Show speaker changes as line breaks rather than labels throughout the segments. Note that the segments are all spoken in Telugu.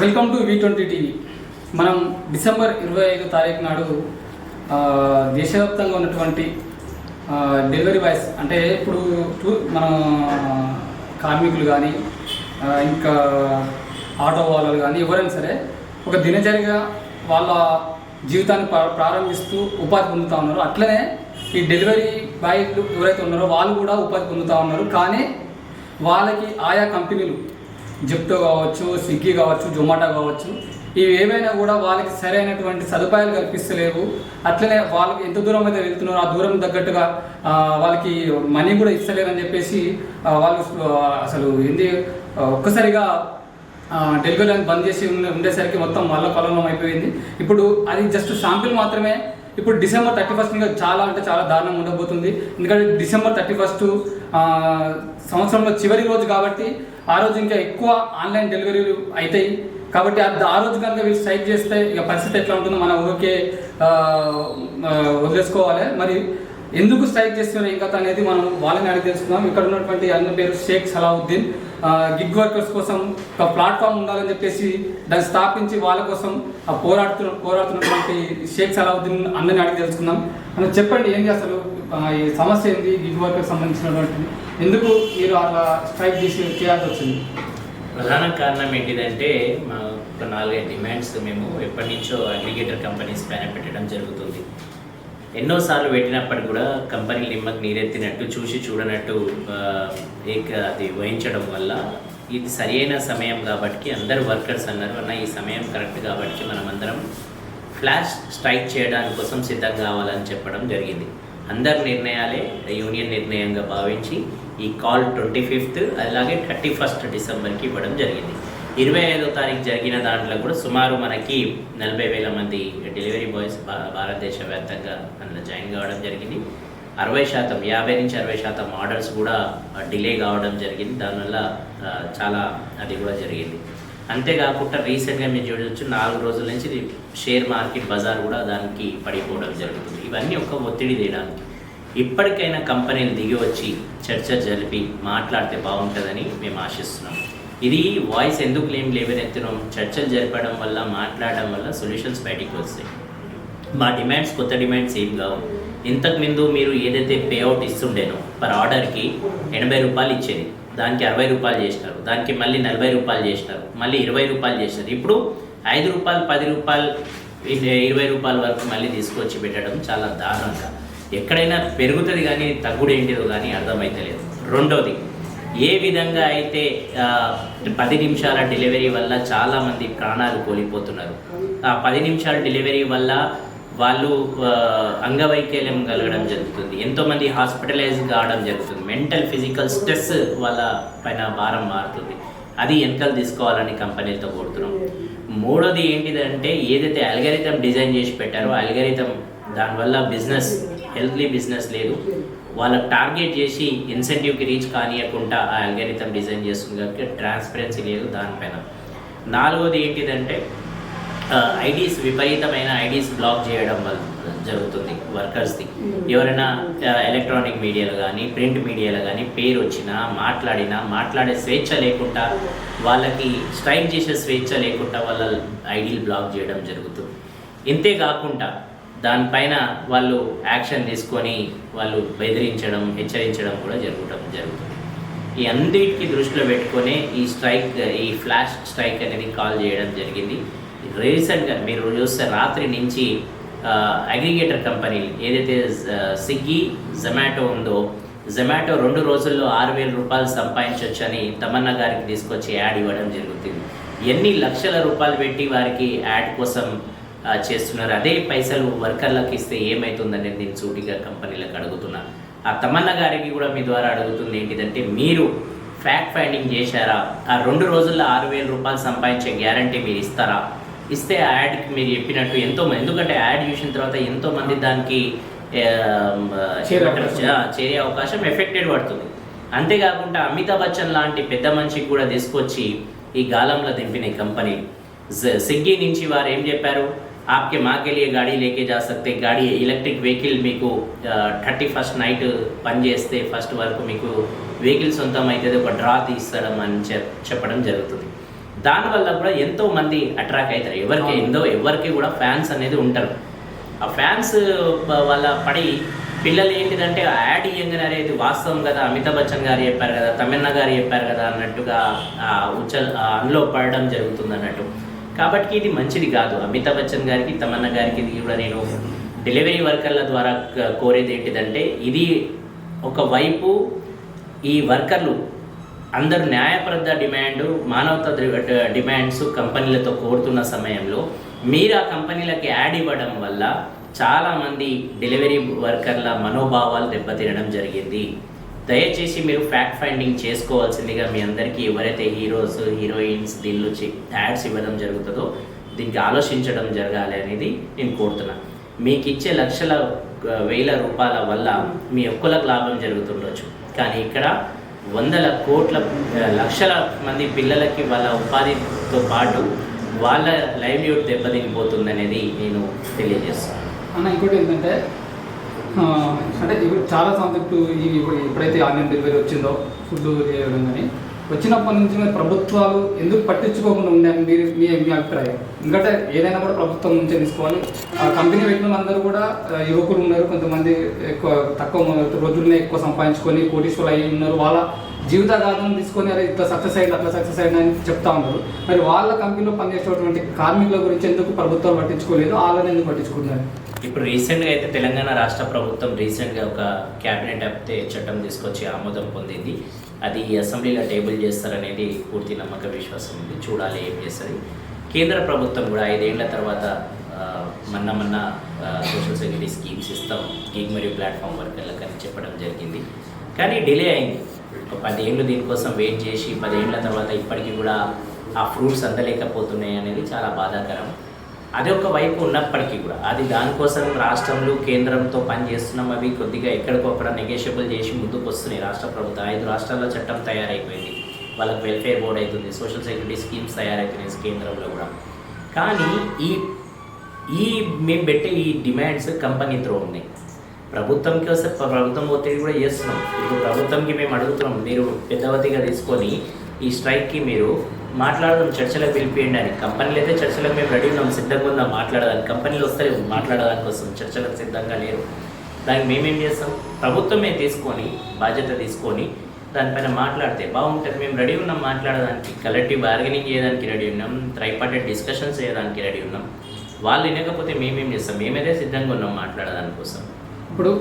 Welcome to V twenty TV మనం డిసెంబర్ ఇరవై ఐదు తారీఖు నాడు దేశవ్యాప్తంగా ఉన్నటువంటి డెలివరీ బాయ్స్ అంటే ఇప్పుడు టూ- కార్మికులు కానీ ఇంకా ఆటో వాళ్ళు కానీ ఎవరైనా సరే ఒక దినచర్యగా వాళ్ళ జీవితాన్ని ప్రారంభిస్తూ ఉపాధి పొందుతూ ఉన్నారు. అట్లనే ఈ డెలివరీ బాయ్లు ఎవరైతే ఉన్నారో వాళ్ళు కూడా ఉపాధి పొందుతూ ఉన్నారు. కానీ వాళ్ళకి ఆయా కంపెనీలు జిప్టో కావచ్చు స్విగ్గీ కావచ్చు జొమాటో కావచ్చు ఇవి ఏమైనా కూడా వాళ్ళకి సరైనటువంటి సదుపాయాలు కల్పిస్తలేవు. అట్లనే వాళ్ళకి ఎంత దూరం అయితే వెళ్తున్నారో ఆ దూరం తగ్గట్టుగా వాళ్ళకి మనీ కూడా ఇస్తలేరని చెప్పేసి వాళ్ళు అసలు ఏంది ఒక్కసారిగా డెలివరీ బంద్ చేసి ఉండేసరికి మొత్తం మళ్ళీ కలనం అయిపోయింది. ఇప్పుడు అది జస్ట్ శాంపిల్ మాత్రమే. ఇప్పుడు డిసెంబర్ థర్టీ ఫస్ట్ ఇంకా చాలా అంటే చాలా దారుణంగా ఉండబోతుంది. ఎందుకంటే డిసెంబర్ థర్టీ ఫస్ట్ సంవత్సరంలో చివరి రోజు కాబట్టి ఆ రోజు ఇంకా ఎక్కువ ఆన్లైన్ డెలివరీలు అవుతాయి కాబట్టి అది ఆ రోజు కనుక వీళ్ళు స్ట్రైక్ చేస్తే ఇక పరిస్థితి ఎట్లా ఉంటుందో మనం ఊరికే వదిలేసుకోవాలి. మరి ఎందుకు స్ట్రైక్ చేస్తున్నారు ఇంకా అనేది మనం వాళ్ళని అడిగి తెలుసుకుందాం. ఇక్కడ ఉన్నటువంటి అన్న పేరు షేక్ సలావుద్దీన్. గిగ్ వర్కర్స్ కోసం ఒక ప్లాట్ఫామ్ ఉండాలని చెప్పేసి దాన్ని స్థాపించి వాళ్ళ కోసం ఆ పోరాడుతున్న పోరాడుతున్నటువంటి షేక్ సలావుద్దీన్ అందరిని అడిగి తెలుసుకుందాం. అని చెప్పండి ఏంటి అసలు ఈ సమస్య ఏంది? గిగ్ వర్కర్ సంబంధించినటువంటిది. ఎందుకు మీరు అలా స్ట్రైక్ చేసి చేయాల్సి వచ్చింది?
ప్రధాన కారణం ఏంటిదంటే మా ఒక నాలుగైదు డిమాండ్స్ మేము ఎప్పటి నుంచో అగ్రిగేటర్ కంపెనీస్ పైన పెట్టడం జరుగుతుంది. ఎన్నోసార్లు పెట్టినప్పటికి కూడా కంపెనీలు నిమ్మకి నీరెత్తినట్టు చూసి చూడనట్టు ఏక అది వహించడం వల్ల ఇది సరియైన సమయం కాబట్టి అందరు వర్కర్స్ అన్నారు. అన్న ఈ సమయం కరెక్ట్ కాబట్టి మనం అందరం ఫ్లాష్ స్ట్రైక్ చేయడానికి కోసం సిద్ధం కావాలని చెప్పడం జరిగింది. అందరి నిర్ణయాలే యూనియన్ నిర్ణయంగా భావించి ఈ కాల్ ట్వంటీ ఫిఫ్త్ అలాగే థర్టీ ఫస్ట్ డిసెంబర్కి ఇవ్వడం జరిగింది. ఇరవై ఐదో తారీఖు జరిగిన దాంట్లో కూడా సుమారు మనకి నలభై వేల మంది డెలివరీ బాయ్స్ భా- భారతదేశ వ్యాప్తంగా అందులో జాయిన్ కావడం జరిగింది. అరవై శాతం యాభై నుంచి అరవై శాతం ఆర్డర్స్ కూడా డిలే కావడం జరిగింది. దానివల్ల చాలా అది కూడా జరిగింది. అంతేకాకుండా రీసెంట్గా మీరు చూడవచ్చు నాలుగు రోజుల నుంచి షేర్ మార్కెట్ బజార్ కూడా దానికి పడిపోవడం జరుగుతుంది. ఇవన్నీ ఒక ఒత్తిడి తీయడానికి ఇప్పటికైనా కంపెనీలు దిగి వచ్చి చర్చ జరిపి మాట్లాడితే బాగుంటుందని మేము ఆశిస్తున్నాం. ఇది వాయిస్ ఎందుకు లేం లేవనెత్తున్నాం చర్చలు జరపడం వల్ల మాట్లాడడం వల్ల సొల్యూషన్స్ బయటికి వస్తాయి. మా డిమాండ్స్ కొత్త డిమాండ్స్ ఏం కావు. ఇంతకు ముందు మీరు ఏదైతే పే అవుట్ ఇస్తుండేనో పర్ ఆర్డర్కి ఎనభై రూపాయలు ఇచ్చేది. దానికి అరవై రూపాయలు చేసినారు. దానికి మళ్ళీ నలభై రూపాయలు చేసినారు. మళ్ళీ ఇరవై రూపాయలు చేసినారు. ఇప్పుడు ఐదు రూపాయలు పది రూపాయలు ఇరవై రూపాయల వరకు మళ్ళీ తీసుకొచ్చి పెట్టడం చాలా దారుణంగా. ఎక్కడైనా పెరుగుతుంది కానీ తగ్గుడు ఏంటిదో కానీ అర్థమైతలేదు. రెండోది ఏ విధంగా అయితే పది నిమిషాల డెలివరీ వల్ల చాలామంది ప్రాణాలు కోల్పోతున్నారు. ఆ పది నిమిషాల డెలివరీ వల్ల వాళ్ళు అంగవైకల్యం కలగడం జరుగుతుంది. ఎంతోమంది హాస్పిటలైజ్ కావడం జరుగుతుంది. మెంటల్ ఫిజికల్ స్ట్రెస్ వాళ్ళ పైన భారం మారుతుంది. అది వెనకలు తీసుకోవాలని కంపెనీలతో కోరుతున్నాం. మూడోది ఏంటిదంటే ఏదైతే అల్గరిథం డిజైన్ చేసి పెట్టారో అల్గరిథం దానివల్ల బిజినెస్ హెల్త్లీ బిజినెస్ లేదు. వాళ్ళకి టార్గెట్ చేసి ఇన్సెంటివ్కి రీచ్ కానియకుండా ఆ అల్గరిథం డిజైన్ చేస్తుంది కాబట్టి ట్రాన్స్పరెన్సీ లేదు దానిపైన. నాలుగోది ఏంటిదంటే ఐడీస్ విపరీతమైన ఐడీస్ బ్లాక్ చేయడం వల్ల జరుగుతుంది వర్కర్స్ది. ఎవరైనా ఎలక్ట్రానిక్ మీడియాలో కానీ ప్రింట్ మీడియాలో కానీ పేరు వచ్చినా మాట్లాడినా మాట్లాడే స్వేచ్ఛ లేకుండా వాళ్ళకి స్ట్రైక్ చేసే స్వేచ్ఛ లేకుండా వాళ్ళ ఐడీలు బ్లాక్ చేయడం జరుగుతుంది. ఇంతే కాకుండా దానిపైన వాళ్ళు యాక్షన్ తీసుకొని వాళ్ళు బెదిరించడం హెచ్చరించడం కూడా జరగటం జరుగుతుంది. ఈ అన్నిటికీ దృష్టిలో పెట్టుకొని ఈ స్ట్రైక్ ఈ ఫ్లాష్ స్ట్రైక్ అనేది కాల్ చేయడం జరిగింది. రీసెంట్గా మీరు చూస్తే రాత్రి నుంచి అగ్రిగేటర్ కంపెనీలు ఏదైతే స్విగ్గీ జొమాటో ఉందో జొమాటో రెండు రోజుల్లో ఆరు వేల రూపాయలు సంపాదించవచ్చని తమన్నా గారికి తీసుకొచ్చి యాడ్ ఇవ్వడం జరుగుతుంది. ఎన్ని లక్షల రూపాయలు పెట్టి వారికి యాడ్ కోసం చేస్తున్నారు? అదే పైసలు వర్కర్లకు ఇస్తే ఏమవుతుందనేది నేను సూటిగా కంపెనీలకు అడుగుతున్నా. ఆ తమన్నా గారికి కూడా మీ ద్వారా అడుగుతుంది ఏంటిదంటే మీరు ఫ్యాక్ట్ ఫైండింగ్ చేశారా? ఆ రెండు రోజుల్లో ఆరు వేల రూపాయలు సంపాదించే గ్యారంటీ మీరు ఇస్తారా? ఇస్తే యాడ్కి మీరు చెప్పినట్టు ఎంతో ఎందుకంటే యాడ్ చూసిన తర్వాత ఎంతో మంది దానికి
చేరే అవకాశం.
ఎఫెక్టెడ్ పడుతుంది. అంతేకాకుండా అమితాబ్ బచ్చన్ లాంటి పెద్ద మనిషికి కూడా తీసుకొచ్చి ఈ గాలంలో దింపిన ఈ కంపెనీ స్విగ్గీ నుంచి వారు ఏం చెప్పారు? ఆప్కే మాకెళ్ళి గాడీ లేకే జా సక్తే. గాడీ ఎలక్ట్రిక్ వెహికల్ మీకు థర్టీ ఫస్ట్ నైట్ పనిచేస్తే ఫస్ట్ వరకు మీకు వెహికల్ సొంతం అవుతుంది ఒక డ్రా తీస్తాడం అని చెప్పడం జరుగుతుంది. దానివల్ల కూడా ఎంతో మంది అట్రాక్ట్ అవుతారు. ఎవరికి. ఎంతో ఎవరికి కూడా ఫ్యాన్స్ అనేది ఉంటారు. ఆ ఫ్యాన్స్ వాళ్ళ పడి పిల్లలు ఏంటిదంటే యాడ్ ఇయ్యంగానే అనేది వాస్తవం కదా అమితాబ్ బచ్చన్ గారు చెప్పారు కదా తమిళన గారు చెప్పారు కదా అన్నట్టుగా ఉచ్చ అందులో పడడం జరుగుతుంది అన్నట్టు. కాబట్టి ఇది మంచిది కాదు. అమితాబ్ బచ్చన్ గారికి తమన్నా గారికి కూడా నేను డెలివరీ వర్కర్ల ద్వారా కోరేది ఏంటిదంటే ఇది ఒకవైపు ఈ వర్కర్లు అందరు న్యాయప్రద డిమాండ్ మానవత డిమాండ్స్ కంపెనీలతో కోరుతున్న సమయంలో మీరు ఆ కంపెనీలకి యాడ్ ఇవ్వడం వల్ల చాలామంది డెలివరీ వర్కర్ల మనోభావాలు దెబ్బతినడం జరిగింది. దయచేసి మీరు ఫ్యాక్ట్ ఫైండింగ్ చేసుకోవాల్సిందిగా మీ అందరికీ ఎవరైతే హీరోస్ హీరోయిన్స్ దీనిలో యాడ్స్ ఇవ్వడం జరుగుతుందో దీనికి ఆలోచించడం జరగాలి అనేది నేను కోరుతున్నాను మీకు ఇచ్చే లక్షల వేల రూపాయల వల్ల మీ ఒక్కలకు లాభం జరుగుతుండొచ్చు. కానీ ఇక్కడ వందల కోట్ల లక్షల మంది పిల్లలకి వాళ్ళ ఉపాధితో పాటు వాళ్ళ లైవ్లీహుడ్ దెబ్బతినిపోతుంది అనేది నేను తెలియజేస్తాను
అన్న ఇంకోటి ఏంటంటే అంటే ఇప్పుడు చాలా సంతృప్తి ఇప్పుడు ఎప్పుడైతే ఆన్లైన్ డెలివరీ వచ్చిందో ఫుడ్ చేయడం కానీ వచ్చినప్పటి నుంచి మరి ప్రభుత్వాలు ఎందుకు పట్టించుకోకుండా ఉండాలి మీరు మీ మీ అభిప్రాయం. ఎందుకంటే ఏదైనా కూడా ప్రభుత్వం నుంచే తీసుకోవాలి. ఆ కంపెనీ పెట్టిన అందరూ కూడా యువకులు ఉన్నారు. కొంతమంది ఎక్కువ తక్కువ రోజుల్లోనే ఎక్కువ సంపాదించుకొని కోటీశ్వరులు అయ్యి ఉన్నారు. వాళ్ళ జీవితగాథను తీసుకొని అరే ఇట్లా సక్సెస్ అయింది అట్లా సక్సెస్ అయింది అని చెప్తా ఉన్నారు. మరి వాళ్ళ కంపెనీలో పనిచేసేటువంటి కార్మికుల గురించి ఎందుకు ప్రభుత్వం పట్టించుకోలేదు? వాళ్ళని ఎందుకు పట్టించుకున్నారు
ఇప్పుడు రీసెంట్గా అయితే తెలంగాణ రాష్ట్ర ప్రభుత్వం రీసెంట్గా ఒక క్యాబినెట్ అప్తే చట్టం తీసుకొచ్చి ఆమోదం పొందింది. అది అసెంబ్లీలో టేబుల్ చేస్తారనేది పూర్తి నమ్మక విశ్వాసం ఉంది. చూడాలి ఏం చేస్తుంది. కేంద్ర ప్రభుత్వం కూడా ఐదేళ్ళ తర్వాత మన్న మన్న సోషల్ సెక్యూరిటీ స్కీమ్స్ ఇస్తాం. గిగ్ మరియు ప్లాట్ఫామ్ వర్కర్లకు అని చెప్పడం జరిగింది. కానీ డిలే అయింది. ఒక పదేళ్ళు దీనికోసం వెయిట్ చేసి పదేళ్ళ తర్వాత ఇప్పటికీ కూడా ఆ ఫ్రూట్స్ అందలేకపోతున్నాయి అనేది చాలా బాధాకరం. అది ఒక వైపు ఉన్నప్పటికీ కూడా అది దానికోసం రాష్ట్రంలో కేంద్రంతో పని చేస్తున్నాం అవి కొద్దిగా ఎక్కడికొక్కడ నెగోషియబుల్ చేసి ముందుకు వస్తున్నాయి. రాష్ట్ర ప్రభుత్వం ఐదు రాష్ట్రాల్లో చట్టం తయారైపోయింది. వాళ్ళకి వెల్ఫేర్ బోర్డ్ అవుతుంది సోషల్ సెక్యూరిటీ స్కీమ్స్ తయారైతున్నాయి కేంద్రంలో కూడా. కానీ ఈ ఈ మేము పెట్టే ఈ డిమాండ్స్ కంపెనీ త్రో ఉన్నాయి. ప్రభుత్వంకి వస్తే ప్రభుత్వం ఒత్తిడి కూడా చేస్తున్నాం. ఇప్పుడు ప్రభుత్వంకి మేము అడుగుతున్నాం మీరు పెద్దవతిగా తీసుకొని ఈ స్ట్రైక్కి మీరు మాట్లాడదాం చర్చలకు పిలిపియండి అని. కంపెనీలు అయితే చర్చలకు మేము రెడీ ఉన్నాం సిద్ధంగా ఉన్నాం మాట్లాడడానికి కంపెనీలు వస్తే మాట్లాడడానికి కోసం చర్చలకు సిద్ధంగా లేరు. దానికి మేమేం చేస్తాం? ప్రభుత్వమే తీసుకొని బాధ్యత తీసుకొని దానిపైన మాట్లాడితే బాగుంటుంది. మేము రెడీ ఉన్నాం మాట్లాడడానికి కలెక్టివ్ బార్గెనింగ్ చేయడానికి రెడీ ఉన్నాం ట్రైపార్టెడ్ డిస్కషన్స్ చేయడానికి రెడీ ఉన్నాం. వాళ్ళు వినకపోతే మేమేం చేస్తాం? మేమైతే సిద్ధంగా ఉన్నాం మాట్లాడడానికి కోసం.
ఇప్పుడు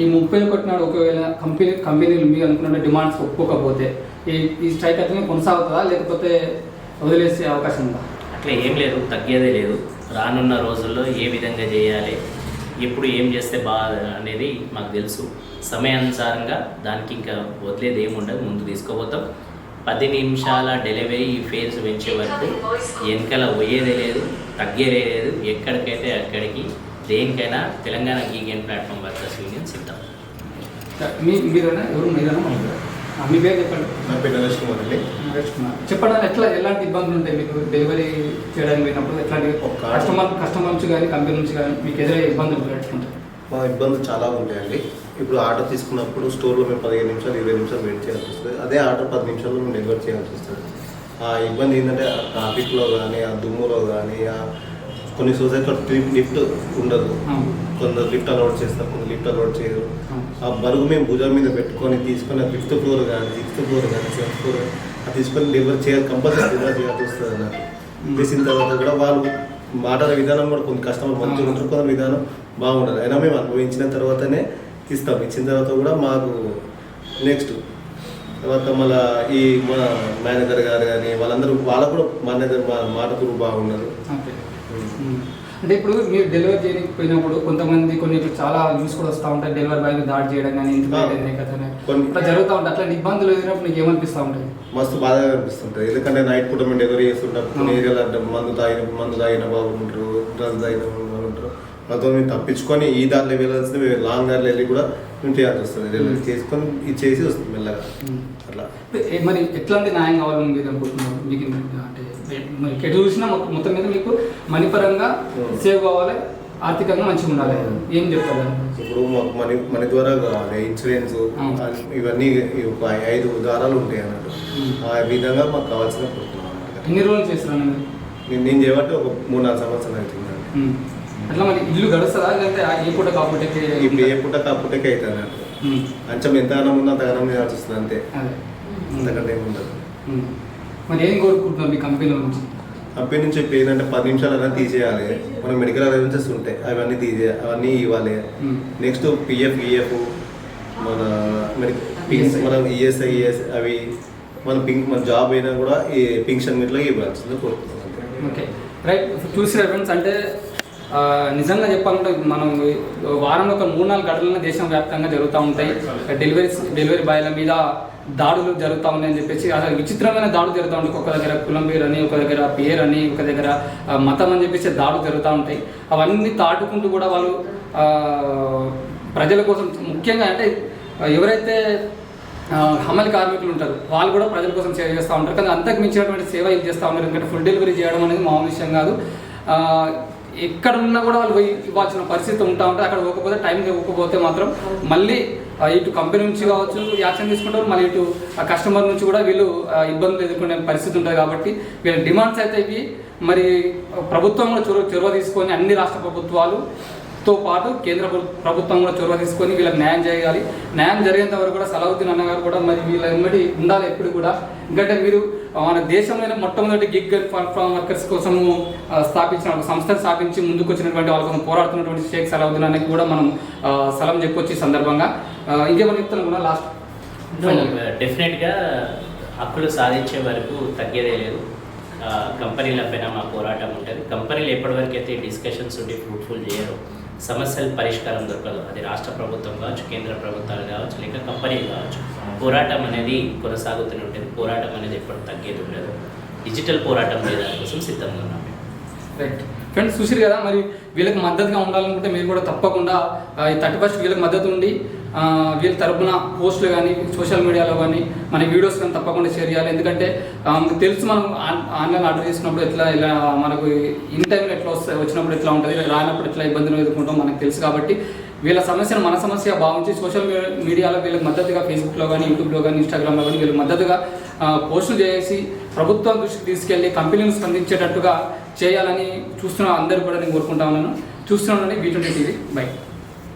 ఈ ముప్పై ఒకటి నాడు ఒకవేళ కంపెనీ కంపెనీలు మీరు అనుకున్న డిమాండ్స్ ఒప్పుకోకపోతే ఈ ఈ స్ట్రైక్ అట్లనే కొనసాగుతుందా? లేకపోతే వదిలేసే అవకాశం ఉందా?
అట్లా ఏం లేదు తగ్గేదే లేదు. రానున్న రోజుల్లో ఏ విధంగా చేయాలి ఎప్పుడు ఏం చేస్తే బా అనేది మాకు తెలుసు. సమయానుసారంగా దానికి ఇంకా వదిలేది ఏమి ఉండదు ముందు తీసుకోపోతాం పది నిమిషాల డెలివరీ ఫేజ్ పెంచే వరకు వెనకాల పోయేదే లేదు తగ్గేదే లేదు. ఎక్కడికైతే అక్కడికి దేనికైనా Telangana gig and platform workers union సిద్ధం.
మీ మీరేనా? ఎవరు? మీరేనా? మీ పేరు. చెప్పండి.
నా పేరు నరేష్ కుమార్ అండి.
నరేష్ కుమార్. చెప్పండి ఎట్లా ఎలాంటి ఇబ్బందులు ఉంటాయి మీకు? డెలివరీ చేయడానికి పోయినప్పుడు ఎట్లాంటి
ఒక-
కస్టమర్ కస్టమర్ నుంచి కానీ కంపెనీ నుంచి కానీ మీకు ఎదురయ్యే ఇబ్బందులు ఎట్లుంటాయి
మా ఇబ్బందులు చాలా ఉంటాయండి. ఇప్పుడు ఆర్డర్ తీసుకున్నప్పుడు స్టోర్లో మేము పదిహేను నిమిషాలు ఇరవై నిమిషాలు వెయిట్ చేయాల్సి వస్తుంది అదే ఆర్డర్ పది నిమిషాల్లో మేము డెలివరీ చేయాల్సి వస్తుంది ఆ ఇబ్బంది ఏంటంటే ఆ ట్రాఫిక్లో కానీ ఆ దుమ్ములో కానీ ఆ కొన్ని సొసైటీలో లిఫ్ట్ ఉండదు. కొందరు లిఫ్ట్ అలౌట్ చేస్తారు కొందరు లిఫ్ట్ అలౌట్ చేయరు. ఆ బరువు మేము భుజం మీద పెట్టుకొని తీసుకొని ఫిఫ్త్ ఫ్లోర్ కానీ సిక్స్త్ ఫ్లోర్ కానీ సెవెంత్ ఫ్లోర్. అది తీసుకొని డెలివరీ చేయాలి కంపల్సరీ డెలివరీ చేయాల్సి వస్తుంది అన్నట్టు చేసిన తర్వాత కూడా వాళ్ళు మాటల విధానం కూడా కొన్ని కస్టమర్ మంచిగా ఉంటారు కొంత విధానం బాగుండదు. అయినా మేము అనుభవించిన తర్వాతనే ఇస్తాం ఇచ్చిన తర్వాత కూడా మాకు నెక్స్ట్ తర్వాత మళ్ళీ ఈ మన మేనేజర్ గారు కానీ వాళ్ళందరూ వాళ్ళకు కూడా మేనేజర్ మా మాట కూడా బాగున్నారు.
అంటే ఇప్పుడు మీరు డెలివరీ చేయడానికి పోయినప్పుడు కొంతమంది కొన్ని చాలా న్యూస్ కూడా వస్తూ ఉంటాయి. డెలివరీ బాయ్ దాడి చేయడం కానీ ఇంటి. కదా అట్లా జరుగుతూ ఉంటాయి. అట్లాంటి ఇబ్బందులు ఎదురైనప్పుడు నీకు ఏమనిపిస్తూ ఉంటుంది
మస్తు బాధగా అనిపిస్తుంటుంది ఎందుకంటే నైట్ పూట మేము డెలివరీ చేస్తుంటాం. కొన్ని. ఏరియాలో మందు తాగిన మందు తాగిన ఉంటారు డ్రగ్స్ తాగిన ఉంటారు. వాళ్ళతో మేము తప్పించుకొని ఈ దారిలో వెళ్ళాల్సింది మేము లాంగ్ దారిలో వెళ్ళి కూడా మేము చేయాల్సి వస్తుంది. డెలివరీ చేసుకొని ఇది చేసి వస్తుంది మెల్లగా. అట్లా.
మరి ఎట్లాంటి న్యాయం కావాలని మీరు అనుకుంటున్నారు? మీకు అంటే ఎటు చూసినా మొత్తం మీద మీకు మనీ పరంగా. సేవ్ కావాలి ఆర్థికంగా మంచిగా ఉండాలి ఏం చెప్తారు?
ఇప్పుడు మాకు మనీ మనీ ద్వారా ఇన్సూరెన్స్
అవును.
ఇవన్నీ ఒక ఐదు దారాలు ఉంటాయి అన్నట్టు. ఆ విధంగా మాకు కావాల్సిన
ఎన్ని రోజులు చేస్తారన్న మీరు
నేను చేయబట్టి ఒక మూడు నాలుగు సంవత్సరాలు అవుతుంది.
అట్లా మరి ఇల్లు గడుస్తుందా ఆ ఏ పూట కాకపోతే
ఇప్పుడు ఏ పుట్ట కాపుటకే అవుతుంది నాకు అంచం ఎంత గణం ఉందో అంత మీద వస్తుంది అంతే. అంతకంటే ఏముండదు.
మరి ఏం కోరుకుంటున్నాం మీ కంపెనీలో నుంచి
కంపెనీ నుంచి ఇప్పుడు ఏంటంటే పది నిమిషాలు అయినా తీసేయాలి మన మెడికల్ అలవెన్సెస్ ఉంటాయి అవన్నీ తీసే అవన్నీ ఇవ్వాలి. నెక్స్ట్ పిఎఫ్ ఈఎఫ్ మన మెడికల్. మన ఈఎస్ఐ ఈఎస్ అవి మన పింక్ మన జాబ్ అయినా కూడా ఈ పింక్షన్ మీట్లో ఇవ్వాల్సింది కోరుకుంటున్నాం అంతే.
ఓకే రైట్ చూసి ఫ్రెండ్స్ అంటే నిజంగా చెప్పాలంటే మనం వారంలో ఒక మూడు నాలుగు గంటలనే దేశం వ్యాప్తంగా జరుగుతూ ఉంటాయి. డెలివరీ డెలివరీ బాయ్ల మీద దాడులు జరుగుతూ ఉన్నాయని చెప్పేసి అసలు విచిత్రమైన దాడులు జరుగుతూ ఉంటాయి. ఒక దగ్గర కులం పేరు అని ఒక దగ్గర పేరు అని ఒక దగ్గర మతం అని చెప్పేసి దాడులు జరుగుతూ ఉంటాయి. అవన్నీ తాటుకుంటూ కూడా వాళ్ళు ప్రజల కోసం ముఖ్యంగా అంటే ఎవరైతే హమల్ కార్మికులు ఉంటారు వాళ్ళు కూడా ప్రజల కోసం సేవ చేస్తూ ఉంటారు. కానీ అంతకు మించినటువంటి సేవ ఇది చేస్తూ ఉన్నారు? ఎందుకంటే ఫుడ్ డెలివరీ చేయడం అనేది మామూలు విషయం కాదు. ఎక్కడ ఉన్నా కూడా వాళ్ళు పోయి ఇవ్వాల్సిన పరిస్థితి ఉంటా ఉంటుంది అక్కడ పోకపోతే టైం ఇవ్వకపోతే మాత్రం మళ్ళీ ఇటు కంపెనీ నుంచి కావచ్చు యాక్షన్ తీసుకుంటారు మళ్ళీ ఇటు ఆ కస్టమర్ నుంచి కూడా వీళ్ళు ఇబ్బందులు ఎదుర్కొనే పరిస్థితి ఉంటుంది కాబట్టి వీళ్ళ డిమాండ్స్ అయితే ఇవి. మరి ప్రభుత్వం కూడా చొరవ చొరవ తీసుకొని అన్ని రాష్ట్ర ప్రభుత్వాలు తో పాటు కేంద్ర ప్రభు- ప్రభుత్వం కూడా చొరవ తీసుకొని వీళ్ళకి న్యాయం చేయాలి. న్యాయం జరిగేంత వరకు కూడా సలావుద్దీన్ అన్న గారు కూడా మరి వీళ్ళ వెంబడి ఉండాలి ఎప్పుడు కూడా. ఎందుకంటే మీరు మన దేశంలోనే మొట్టమొదటి గిగ్ ప్లాట్ఫామ్ వర్కర్స్ కోసము స్థాపించిన ఒక సంస్థను స్థాపించి ముందుకు వచ్చినటువంటి వాళ్ళ కోసం పోరాడుతున్నటువంటి షేక్ సలావుద్దీన్ అన్నకి కూడా మనం సలాం చెప్పొచ్చు ఈ సందర్భంగా. ఇంకేమైనా చెప్తాను కూడా లాస్ట్
డెఫినెట్గా హక్కులు సాధించే వరకు తగ్గేదే లేదు. ఆ, కంపెనీల పైన మా పోరాటం ఉంటుంది. కంపెనీలు ఎప్పటివరకు అయితే డిస్కషన్స్ ఉండి ఫ్రూట్ఫుల్ చేయరు సమస్యల పరిష్కారం దొరకదు. అది రాష్ట్ర ప్రభుత్వం కావచ్చు కేంద్ర ప్రభుత్వాలు కావచ్చు లేక కంపెనీలు కావచ్చు. పోరాటం అనేది కొనసాగుతూనే ఉంటుంది. పోరాటం అనేది ఎప్పుడు తగ్గేది ఉండదు. డిజిటల్ పోరాటం చేయడానికి కోసం సిద్ధంగా ఉన్నాం
రైట్ ఫ్రెండ్స్ చూసిరు కదా మరి వీళ్ళకి మద్దతుగా ఉండాలనుకుంటే మీరు కూడా తప్పకుండా థర్టీ ఫస్ట్ వీళ్ళకి మద్దతు ఉండి వీళ్ళ తరపున పోస్టులు కానీ సోషల్ మీడియాలో కానీ మన వీడియోస్ కానీ తప్పకుండా షేర్ చేయాలి. ఎందుకంటే తెలుసు మనం ఆన్- ఆన్లైన్ ఆర్డర్ చేసినప్పుడు ఎట్లా ఇలా మనకు ఇన్ టైంలో ఎట్లా వస్తాయి వచ్చినప్పుడు ఎట్లా ఉంటుంది రానప్పుడు ఎట్లా ఇబ్బందులు ఎదుర్కొంటాం మనకు తెలుసు కాబట్టి వీళ్ళ సమస్యను మన సమస్య భావించి సోషల్ మీడియాలో వీళ్ళకి మద్దతుగా ఫేస్బుక్లో కానీ యూట్యూబ్లో కానీ ఇన్స్టాగ్రామ్లో కానీ వీళ్ళకి మద్దతుగా పోస్టులు చేసి ప్రభుత్వం దృష్టికి తీసుకెళ్ళి కంపెనీలు స్పందించేటట్టుగా చేయాలని చూస్తున్న అందరూ కూడా నేను కోరుకుంటా ఉన్నాను. చూస్తున్నాను బీ ట్వంటీ టీవీ. బై.